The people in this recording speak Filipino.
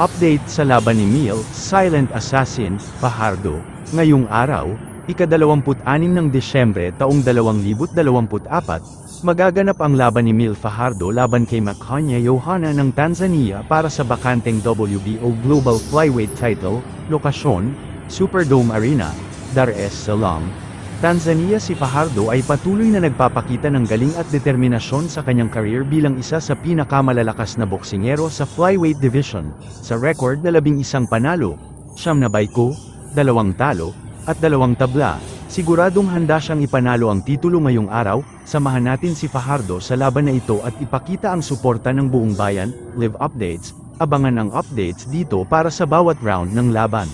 Update sa laban ni Mil, Silent Assassin, Fajardo. Ngayong araw, ika-26 ng Desyembre taong 2024, magaganap ang laban ni Mil Fajardo laban kay Makanya Johanna ng Tanzania para sa bakanteng WBO Global Flyweight title, lokasyon, Superdome Arena, Dar es Salaam. Tanzania si Fajardo ay patuloy na nagpapakita ng galing at determinasyon sa kanyang career bilang isa sa pinakamalalakas na boksingero sa flyweight division, sa record na labing isang panalo, siyam na bayko, dalawang talo, at dalawang tabla. Siguradong handa siyang ipanalo ang titulo ngayong araw, samahan natin si Fajardo sa laban na ito at ipakita ang suporta ng buong bayan, live updates, abangan ang updates dito para sa bawat round ng laban.